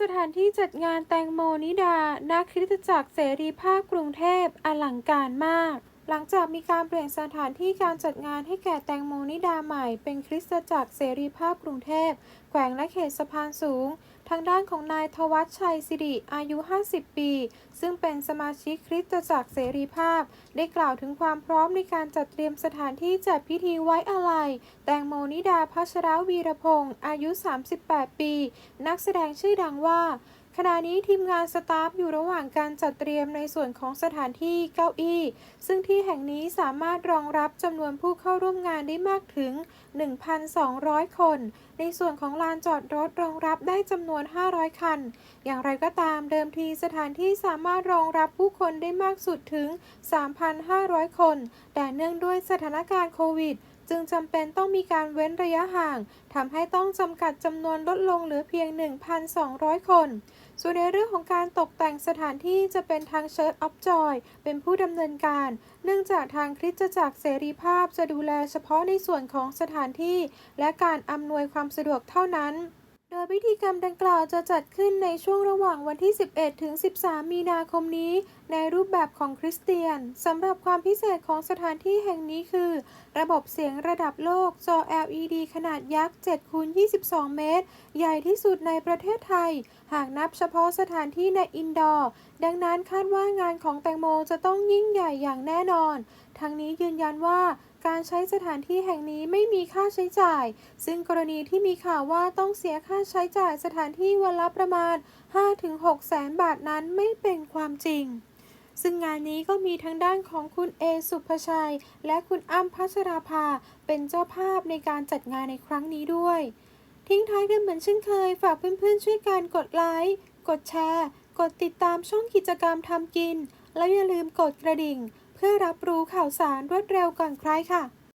สถานที่จัดงานแตงโมนิดาณคริสตจักรเสรีภาพกรุงเทพอลังการมาก หลังจากมีการเปลี่ยนสถานที่การจัดงานให้แก่แตงโมนิดาใหม่ เป็นคริสตจักรเสรีภาพกรุงเทพ แขวงและเขตสะพานสูง ทางด้านของนายทวัชชัยสิริอายุ 50 ปี ซึ่งเป็นสมาชิกคริสตจักรเสรีภาพ ได้กล่าวถึงความพร้อมในการจัดเตรียมสถานที่จัดพิธีไว้อาลัย แตงโมนิดาพัชรวีรพงศ์อายุ 38 ปี นักแสดงชื่อดังว่า ขณะนี้ทีมงานสตาฟอยู่ระหว่างการจัดเตรียมในส่วนของสถานที่เก้าอี้ ซึ่งที่แห่งนี้สามารถรองรับจำนวนผู้เข้าร่วมงานได้มากถึง 1,200 คน ในส่วนของลานจอดรถรองรับได้จำนวน 500 คัน อย่างไรก็ตามเดิมทีสถานที่สามารถรองรับผู้คนได้มากสุดถึง 3,500 คน แต่เนื่องด้วยสถานการณ์โควิด จึงจำเป็นต้องมีการเว้นระยะห่างทำให้ต้องจำกัดจำนวนลดลงเหลือเพียง 1,200 คน ส่วนในเรื่องของการตกแต่งสถานที่จะเป็นทางเชิร์ตออฟจอยเป็นผู้ดำเนินการ เนื่องจากทางคริสตจักรเสรีภาพจะดูแลเฉพาะในส่วนของสถานที่ และการอำนวยความสะดวกเท่านั้น โดยพิธีกรรมดังกล่าวจะจัดขึ้นในช่วงระหว่างวันที่ 11 ถึง 13 มีนาคมนี้ ในรูปแบบของคริสเตียนสำหรับความพิเศษของสถานที่แห่งนี้คือ ระบบเสียงระดับโลกจอ LED ขนาดยักษ์7คูณ22 เมตร ใหญ่ที่สุดในประเทศไทย หากนับเฉพาะสถานที่ในอินดอร์ ดังนั้นคาดว่างานของแตงโมจะต้องยิ่งใหญ่อย่างแน่นอน ทั้งนี้ยืนยันว่าการใช้สถานที่แห่งนี้ไม่มีค่าใช้จ่าย ซึ่งกรณีที่มีข่าวว่าต้องเสียค่าใช้จ่ายสถานที่วันละประมาณ 5-6 แสนบาทนั้นไม่เป็นความจริง ซึ่งงานนี้ก็มีทั้งด้านของคุณเอสุภชัย และคุณอ้ำพัชราภา เป็นเจ้าภาพในการจัดงานในครั้งนี้ด้วย ทิ้งท้ายกันเหมือนเช่นเคย ฝากเพื่อนๆช่วยกันกดไลค์ กดแชร์ กดติดตามช่องกิจกรรมทำกิน แล้วอย่าลืมกดกระดิ่ง เพื่อรับรู้ข่าวสารรวดเร็วก่อนใครค่ะ